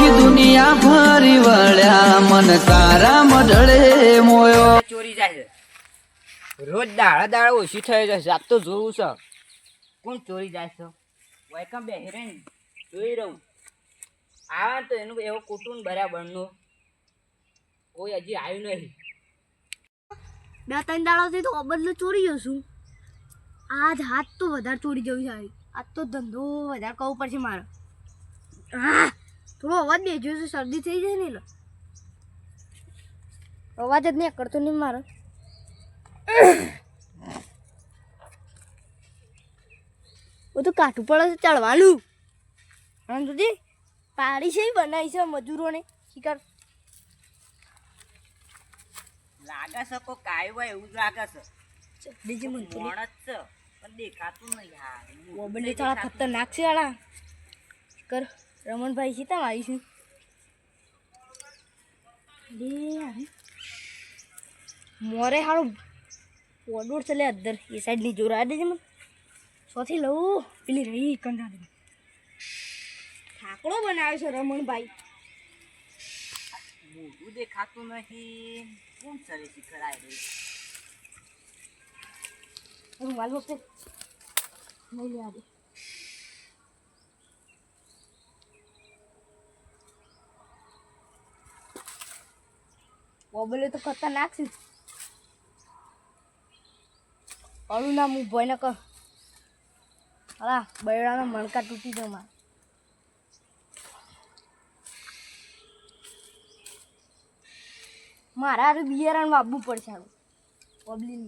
આખી દુનિયા ફરી વળ્યા મન તારા મઢળે મોયો. ચોરી જાય છે. રોજ દાડા દાડા ઓછી થઈ જશે આપ તો જોવું છે. કોણ ચોરી જાય છે? વેલકમ બેહી રહે જોઈ રહું. આવે તો એનું એવો કુટુંબ બરાબરનું. કોઈ હજી આવ્યું નહીં. બે ત્રણ દાડાથી તો બદલું ચોરી જશું. આજ હાથ તો વધારે ચોરી જવું છે. આજ તો ધંધો વધારે કરવો પડશે મારે. હા થોડો અવાજ દેજો છે શરદી થઈ જાય ને એટલે. અવાજ જ નહીં કરતો નહીં મારો. બધું કાઠું પડે છે ચડવાનું. આમ સુધી પાડી છે બનાવી છે મજૂરોને. શિકાર લાગે છે કોઈ કાયું હોય એવું જ લાગે છે. બીજી મને મોણ જ છે પણ દેખાતું નહીં. યાર બોબલી થોડા ખતરનાક છે આડા કર? રમણભાઈ સીતા આવીશું. મોરે હારું પોડોડ ચલે અદ્દર એ સાઈડની જોર આ દેજે મને. સોથી લઉં પેલી રહી કંડા ઠાકડો બનાવ્યો છે રમણભાઈ. મોઢું દેખાતું નહીં. કોણ સરે શીખડાય રહી રૂમાલ વખતે નહીં લે આજે બોબલે તો ખતરનાક છે. અળું નામ હું ભય ન કર. હા બૈરાનો મણકા તૂટી દો મારે. મારા હારું બિયારણ વાપવું પડશે હારું પબ્લિક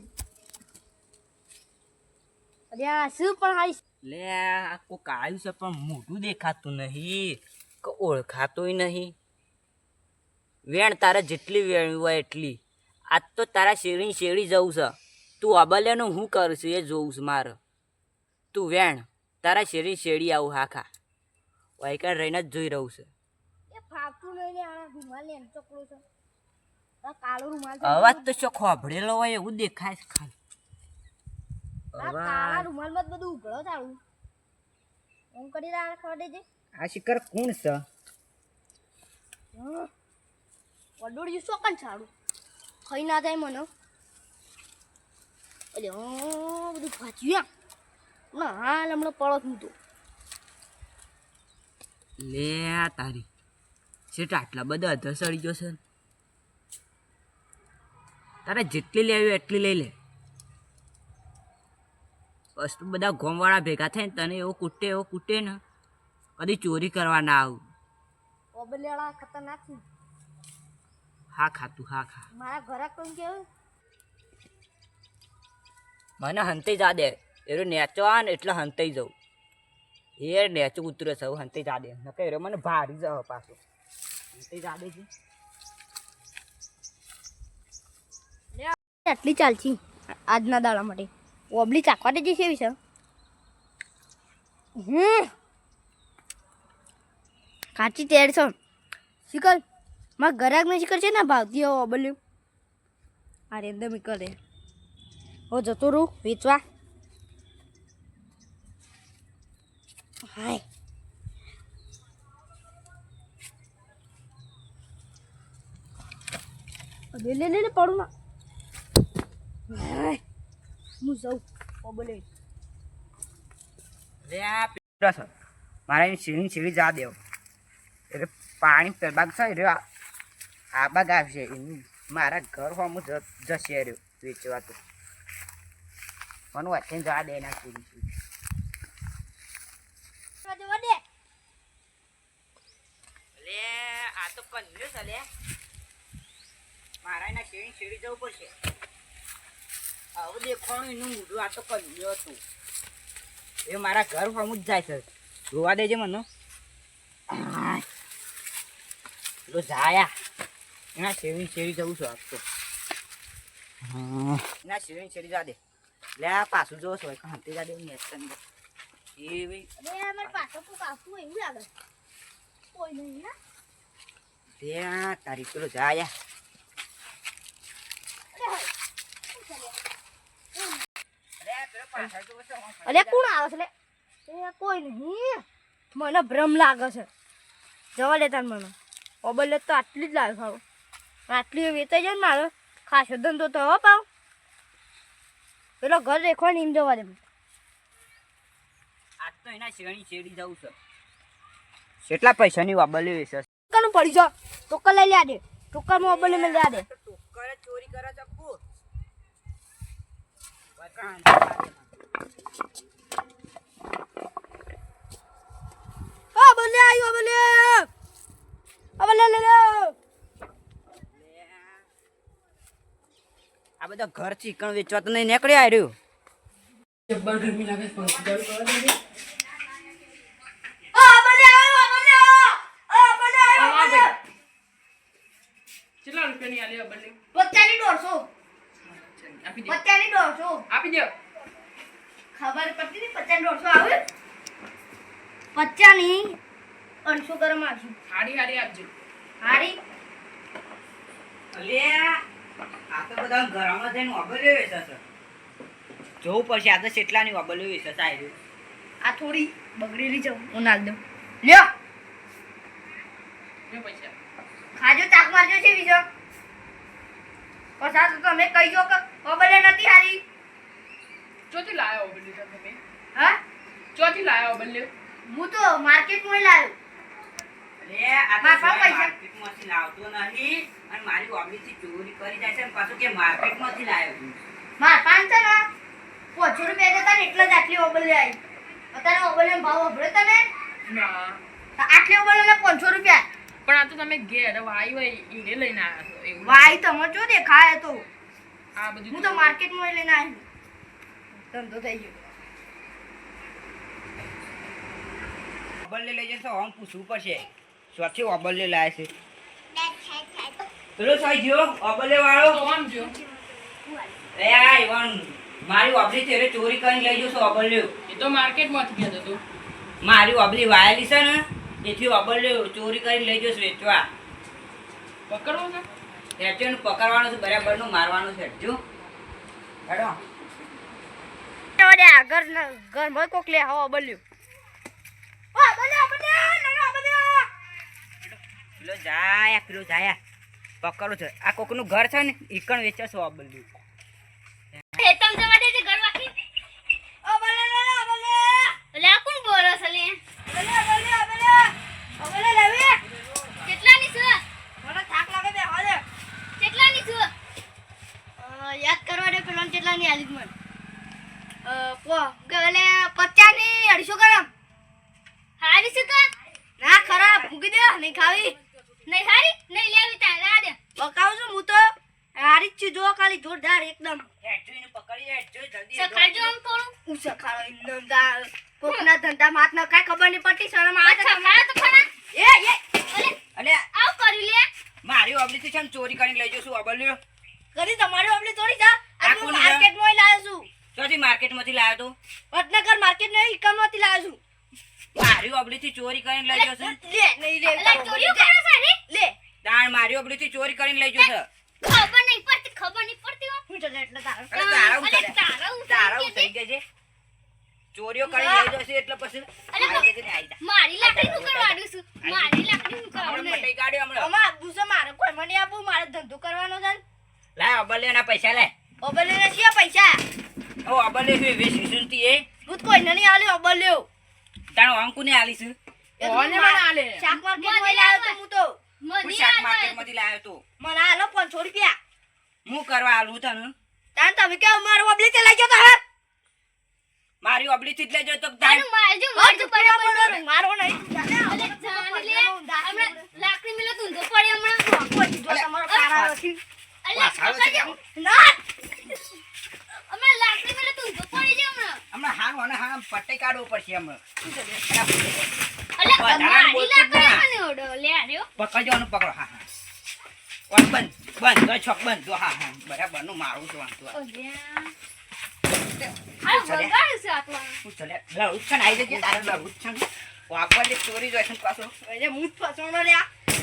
અરે આ શું પણ હાઈ લે, આ કોક આવ્યું છે પણ મોટું દેખાતું નહીં. કે ઓળખાતુંય નહીં. વેણ તારે જેટલી વેણ હોય એટલી. આજ તો તારા શેરી શેરી જવું છે. તું અબલ્યાનું હું કરશું એ જોઉં છું મારે. તું વેણ તારા શેરી શેરી આવું હા ખા વાયકણ રહીને જ જોઈ રહું છે. અવાજ તો શો ખોભળેલો હોય એવું દેખાય છે ખાલી. આ શિખર કોણ છે? વડોળિયું ચોકન સારું ખાઈ ના જાય મને. એટલે બધું ભાજ્યું ના હાલ હમણાં પડત તો. લે તારી. શેઠ આટલા બધા ધસડી ગયો છે તારે જેટલી લેવી એટલી લઈ લે. વસ્તુ બધા ગોમવાળા ભેગા થઈને તને એવો કૂટે એવો કૂટે ને. કદી ચોરી કરવા ના આવું. ખતરનાક હા ખાતું હા ખા મારા ઘરે કોણ કેવું મને હંતે જા દે. એરો નેચો આ ને એટલે હંતે જવું એ નેચો ઉતરે છે હંતે જા દે. નકે એરો મને ભારી જાવ પાછો. હંતે જા દે છે આટલી ચાલશી. આજના દાડા માટે. ઓબલી ચાખવા દેજે છે વિશે હમ. કાચી તેડ છે. શીકર મારા ઘરાક નથી કરશે ને ભાવતી હો બોલ્યું. આ એકદમ કરે હો જતો રહું વેચવા. હાય. લે લે લે પડું ના હાય. હું જાઉં. બોલે. લે આ પીરો છે. મારે એની સીણી સીણી જા દેવો. એટલે પાણી પેબાગ છે એટલે આ આ બાગ આવશે એનું મારા ઘર હોમ જશે રહ્યો વેચવા તો મને વચ્ચે જવા દે એના છું. આ મારા જવું પડશે. હવે દેખવાનું એનું મૂઢું, આ તો કંજ્યો હતું. એ મારા ઘર ફામ જ જાય છે. જોવા દેજે મને. તો જાયા. એના શેરી શેરી જવું છું આજ તો. ના શેરી શેરી જા દે. લે આ પાછું જોવો છો હાથે જા દે નેસ્ટન એ ભાઈ અરે અમાર પાછો એવું લાગે. કોઈ નહીં ના? ત્યાં તારી પેલો જાયા. અરે કોણ આવે છે લે? એ કોઈ નહીં. મને ભ્રમ લાગે છે. જવા દેતા મને. ઓબલે તો આટલી જ લાગે ખાવ. આટલી વેચાઈ જાય ને મારો ખાસો ધંધો તો હો પાવ પેલો ઘર રેખવા ને એમ જવા દે. આજ તો એના શેરણી શેરડી જવું છે. કેટલા પૈસાની વાબલ વેચે છે? ટોકરનું પડી જા ટોકર લઈ લ્યા દે. ટોકરમાં વાબલ લઈ લ્યા દે. ટોકરે ચોરી કરે છે કુ ઓબલે આવ્યો ઓબલે ઓબલે લે લે આ બધા ઘર ચીકણ વેચવા તો નહીં નીકળી આવ્યું કેટલા રૂપિયાની આલી આ બંને? પત્તાની દોઢસો. આપી દે. પત્તાની દોઢસો. આપી દે. ખબર પડતી નહીં પચાસ દોઢસો આવે? પચાની અઢસો ગરમ આવશું હારી હારી આપજો. હારી. અલ્યા. આ તો બધા ઘરમાં જઈને વાબલ્યો વેચે જોવું પડશે આ તો કેટલાની વાબલ્યો વેચે છે આવ્યું આ થોડી બગડેલી છે હું નાખ દઉં. લ્યો. ખાજો ચાક મારજો છે બીજો. પસાર તો તમે કહી દો કે ઓબલે નથી હારી. ચોથી લાયો ઓબલે તમે. હા? ચોથી લાયો ઓબલે હું તો માર્કેટમાં લાયો. અરે આ તો પૈસા. લાવતો નહીં અને મારી વાબલીથી ચોરી કરી જાય છે અને પાછું કે માર્કેટમાંથી લાવ્યો છું. માર પાંચ છે ને? પાંચસો રૂપિયા જતા ને એટલે જ આટલી ઓબલ આવી. અત્યારે ઓબલે ભાવ અભરો તમે? ના. તો આટલી ઓબલે પાંચસો રૂપિયા. પણ આ તો તમે ઘેર વાઈ હોય એને લઈને આવ્યા છો વાઈ વાય તમે જો દેખાય તો? આ બધું હું તો માર્કેટમાં લઈને આવી. ધંધો થઈ ગયો. ઓબલ લઈ જશે આમ પૂછવું પડશે. સ્વચ્છ લઈ લાવે છે. પેલો સાઈ ગયો વાબલ્ય વાળો કોણ જો એ આ ઈવન મારી વાબલી તેરે ચોરી કરીને લઈ જશો વાબલ્યો એ તો માર્કેટમાંથી ગયો હતો મારી ઓબલી વાયેલી છે ને એથી વાબલ્યો ચોરી કરીને લઈ જશો વેચવા. પકડવો છે? હેઠું પકડવાનું છે બરાબરનું મારવાનું છે જો. હેડો. ઘર ઘરમાં કોક લે હવા બલ્યું પેલો જાય પેલો જાય પકડો છે. આ કોકનું ઘર છે ને ઈકણ વેચે છે વાબલ્યું એ તમ જવા દે ઘર વાકી આ સલી બલ્યો બલ્યો બલ્યો ઓ બલ્યો લેવે કેટલાની છે મને થાક લાગે બે હાલે કેટલાની છે યાદ કરવા દે પેલો કેટલા ની આલી મને અ પો ગલે 50 ની 250 ગ્રામ હારી છે કા ના ખરાબ મૂકી દે નહીં ખાવી નહીં હારી નહીં લેવી તારે આ દે બકાવું છું હું તો હારી જ છું જો ખાલી જોરદાર એકદમ હેઠું એને પકડી હેઠું જલ્દી સખાડજો આમ થોડું હું સખાડો એકદમ કોકના ધંધા હાથ ન કાંઈ ખબર નહીં પડતી શરમ આવે છે તમને. તો ખરા. એ એ અલે આવ કરી લે. મારી વાબલીથી છે ચોરી કરીને લઈ જશું કરી તમારી ઓબલી થોડી જા આ આ હું. કોની માર્કેટમાં લાવ્યો છું. ચોથી માર્કેટમાંથી લાવ્યો તો? વડનગર માર્કેટ નહીં ઇકમમાંથી લાવ્યો છું. મારી વાબલીથી ચોરી કરીને લઈ જશે લે નહીં લે અલે કરે છે લે. તાણ મારી વાબલીથી ચોરી કરીને લઈ જશે ખબર નહીં પડતી ખબર નહીં પડતી હું. એટલે તારો તારા ઉતરી ગયા છે. છે ચોરીઓ કરીને લઈ જશે એટલે પછી. મારી લાકડી નું કરવાનું છું મારી લાકડી નું કરવાનું પટાઈ કાઢ્યો હમણાં. અમાર છે મારે કોઈ મને આપવું મારે ધંધો કરવાનો છે લાય લાય ના પૈસા લે. અબલે ને શિયા પૈસા? ઓ અબલે છે વીસ વીસુંથી એ? હું કોઈ કોઈને નહીં આલ્યો ઓબલ્યો તારો અંકુ ને એ તો કોને મને આલે? શાક માર્કેટમાં લાવ્યો તો હું તો. મને શાક માર્કેટ માર્કેટમાંથી લાવ્યો તો. મને આલો પાંચસો રૂપિયા. હું કરવા આલું તને? તાન તમે કે મારો અબલે ચલાઈ લઈ ગયો તો હા મારી અબલીથી જ લઈ જતો તો તારું મારજો મારજો બરાબર મારો નહીં. અલે જાન લે. હમણાં લાકડી મેલો ધૂંધો પડે હમણાં. જો તમારો કારા નથી. અલે ના. હમણાં લાકડી મેલો તો પડી જાય હમણાં. હમણાં હાર અને હા પટ્ટી કાઢવો પડશે હમણાં. અલે વધારે મારી બોલતો જ લાકડી મને ઓડો લે આર્યો પકડજો ને પકડો. હા હા. બંધ બંધ તો છોક બંધ. તો હા હા બરાબરનું મારું છું વાંધો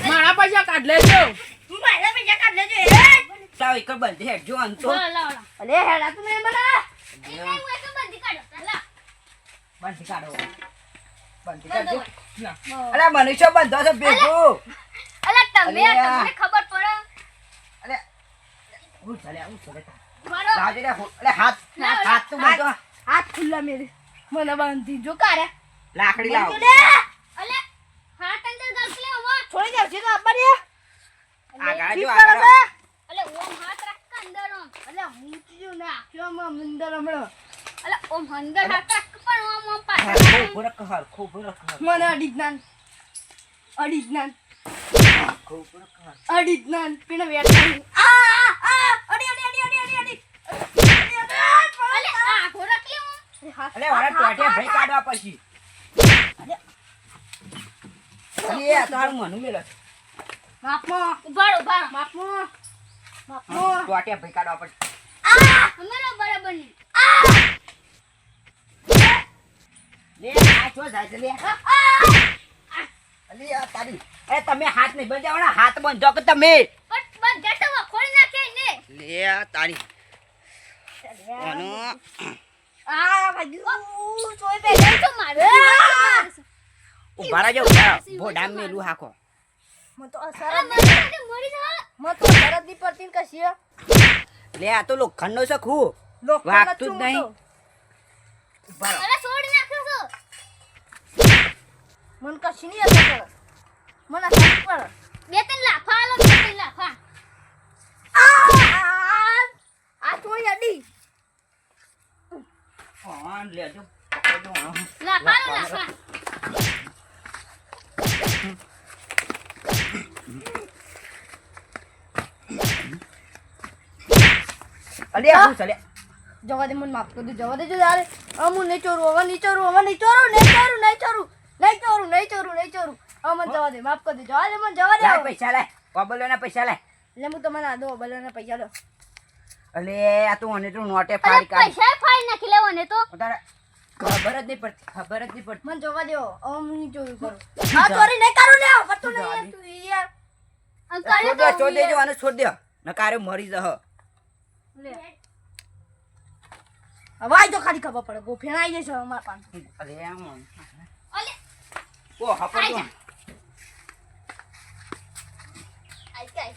મારા પૈસા કાઢ લેજો. તું મારા પૈસા કાઢ લેજો. એ! એક બંધ હેડજો અંતો અલે હેડા તું મેં બના એ નહીં હું એ તો બંધી કાઢો. લા બંધ કાઢો. બંધ કરજો. અલા મનુષ્ય બંધો છે ભેગો. અલા તમે તમને ખબર પડે? અલે હું ચાલે હું ચાલે લાવજે લે અલે હાથ હાથ હાથ તો હાથ ખુલ્લા મેરે. મને બાંધી જો કારે. લાકડી લાવો. અલે હાથ અંદર ગાલશે લે ઓમો છોડી દે. છે તો આપવા આગળ જો આગળ અલે ઓમ હાથ રાખ અંદર ઓમ અલે હું ચીજો ના આખ્યો માં મંદર હમણાં. અલે ઓમ અંદર હાથ રાખ પણ ઓમ ઓમ રખ રખ મને અડી જ્ઞાન અડી જ્ઞાન હરખું રખ અડી જ્ઞાન પીને વેઠા આ આ, આ અડી અડી અડી અડી અડી અડી અડી, અડી, અલે આ ઘોડા કે ઓમ અડી. હાથ- અલે વાળા ટોટે ભાઈ કાઢવા પછી. અલે. આ તારું મનુ મેલો છે. માપમાં ઉભારો ઉભારો. બાપો. માપમાં ટોટિયા ભાઈ કાઢવા પછી અમારો બરાબર નહીં. લે આ છો જાય છે લે. અલે આ તારી. અરે તમે હાથ નહીં બંધાવવાના હાથ બંધો કે તમે? બંધ જતો ખોલી નાખે ને. લે આ તારી. આનો. આ બાજુ. સોય પહેલે તો મારે. ઊભા રહો. ભોડામ મેલું હાકો. મને તો અસર મારી જા મો તો પડતી ને કશી લે આ તો લોખંડનો છે ખું લોકો વાગતું જ નહીં. ઊભા અરે છોડી નાખ્યો છો. મન કશી નહીં અસર મન અસર બે ત્રણ લાફા આલો બે ત્રણ લાફા આ આ થોડી અડી હા, લેજો. પકડજો, હા. જવા દે મને માફ કરી દે જવા દેજો યાર. હું નહીં ચોરું હવે નહીં ચોરું હવે નહીં ચોરું નહીં ચોરું નહીં ચોરું નહીં ચોરું નહીં ચોરું નહીં ચોરું હવે મને જવા દે માફ કરી દે જવા દે મને જવા દે પૈસા લાય. કોબલોના પૈસા લાય. એટલે હું તમને આ દો બધાને પૈસા દો. અલે આ તો મને તો નોટે ફાડી કાઢી. પૈસા ફાડી નાખી લેવો ને તો. તારે ખબર જ નહીં પડતી ખબર જ નહીં પડતી. મને જોવા દેવો હું નહીં ચોરી કરું આ ચોરી નહીં કરું ને પતું નહીં તું યાર. અંકારે છોડ કર્યો દે તો છોડ દેજો આને છોડ દે. નકારે મરી જહ. લે. હવે તો ખાલી ખબર પડે. ગોફેણ આવી જશે અમાર પાન અલે એમ અલે. ઓ હપડ તો આઈ કાઈ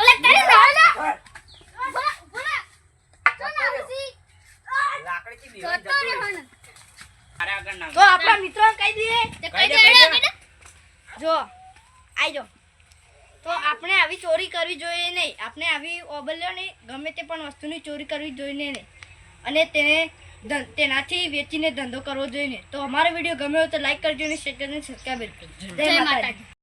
ઓલે તારી રાલા બોલા બોલા તો ના આવસી લાકડીથી તો બેવાઈ તો જતું રે હોય. હણ તારે આગળ ના તો આપણા મિત્રોને કહી દઈએ. જો આઈ જાઓ તો આપણે આવી ચોરી કરવી જોઈએ નહીં. આપણે આવી ઓબલ્યો નહીં. ગમે તે પણ વસ્તુની ચોરી કરવી જોઈએ નહીં. અને તેને તેનાથી વેચીને ધંધો કરવો જોઈએ નહીં. તો અમારો વીડિયો ગમ્યો તો લાઈક કરજો અને શેર કરીને સબસ્ક્રાઈબ કરજો જય માતાજી.